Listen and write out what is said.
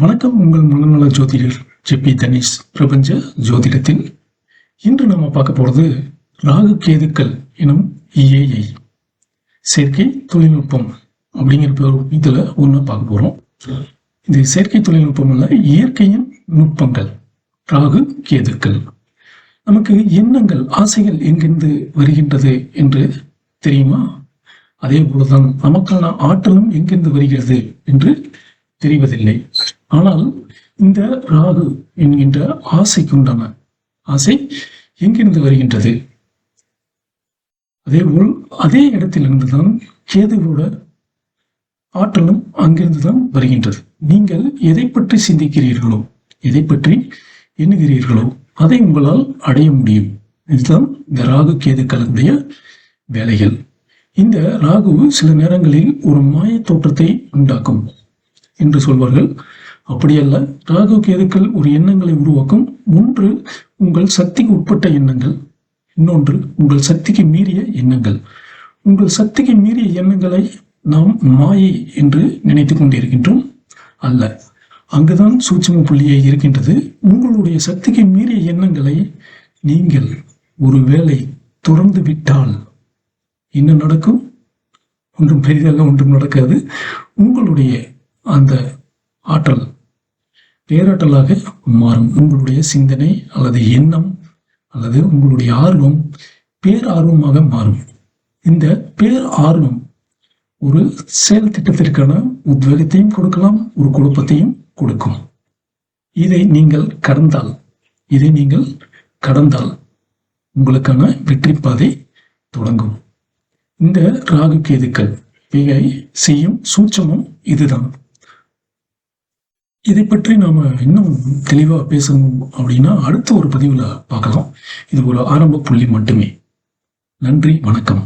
வணக்கம் உங்கள் மனநல ஜோதிடர் ஜெபி தனிஷ். பிரபஞ்ச ஜோதிடத்தில் இன்று நம்ம பார்க்க போகிறது ராகு கேதுக்கள் எனும் இஏஐ செயற்கை தொழில்நுட்பம் அப்படிங்கிற பேர் இதில் ஒன்று பார்க்க போகிறோம் இது செயற்கை தொழில்நுட்பம் அல்ல இயற்கையின் நுட்பங்கள் ராகு கேதுக்கள். நமக்கு எண்ணங்கள் ஆசைகள் எங்கிருந்து வருகின்றது என்று தெரியுமா? அதே போலதான் நமக்கான ஆற்றலும் எங்கிருந்து வருகிறது என்று தெரிவதில்லை. ஆனால் இந்த ராகு என்கின்ற ஆசைக்கு உண்டான ஆசை எங்கிருந்து வருகின்றது? அதேபோல் அதே இடத்திலிருந்து தான் கேதுவோட ஆற்றலும் அங்கிருந்து தான் வருகின்றது. நீங்கள் எதை பற்றி சிந்திக்கிறீர்களோ எதை பற்றி எண்ணுகிறீர்களோ அதை உங்களால் அடைய முடியும். இதுதான் இந்த ராகு கேது கேதுக்களுடைய வேலைகள். இந்த ராகு சில நேரங்களில் ஒரு மாய தோற்றத்தை உண்டாக்கும் என்று சொல்வார்கள். அப்படியல்ல. ராகு கேதுக்கள் ஒரு எண்ணங்களை உருவாக்கும்? ஒன்று உங்கள் சக்திக்கு உட்பட்ட எண்ணங்கள். இன்னொன்று உங்கள் சக்திக்கு மீறிய எண்ணங்கள். உங்கள் சக்திக்கு மீறிய எண்ணங்களை நாம் மாயை என்று நினைத்து கொண்டிருக்கின்றோம். அல்ல. அங்குதான் சூட்சும புள்ளியை இருக்கின்றது. உங்களுடைய சக்திக்கு மீறிய எண்ணங்களை நீங்கள் ஒரு வேலை துறந்து விட்டால் என்ன நடக்கும்? ஒன்றும் பெரிதாக ஒன்றும் நடக்காது. உங்களுடைய அந்த ஆற்றல் பேராட்டலாக மாறும். உங்களுடைய சிந்தனை அல்லது எண்ணம் அல்லது உங்களுடைய ஆர்வம் பேரார்வமாக மாறும். இந்த பேர் ஆர்வம் ஒரு செயல் திட்டத்திற்கான உத்வேகத்தையும் கொடுக்கலாம் ஒரு குழப்பத்தையும் கொடுக்கும். இதை நீங்கள் கடந்தால் இதை நீங்கள் கடந்தால் உங்களுக்கான வெற்றி பாதை தொடங்கும். இந்த ராகு கேதுக்கள் இவை செய்யும் சூட்சமும் இதுதான். இதை பற்றி நாம இன்னும் தெளிவா பேசணும் அப்படின்னா அடுத்த ஒரு பதிவுல பார்க்கலாம். இது ஒரு ஆரம்ப புள்ளி மட்டுமே. நன்றி வணக்கம்.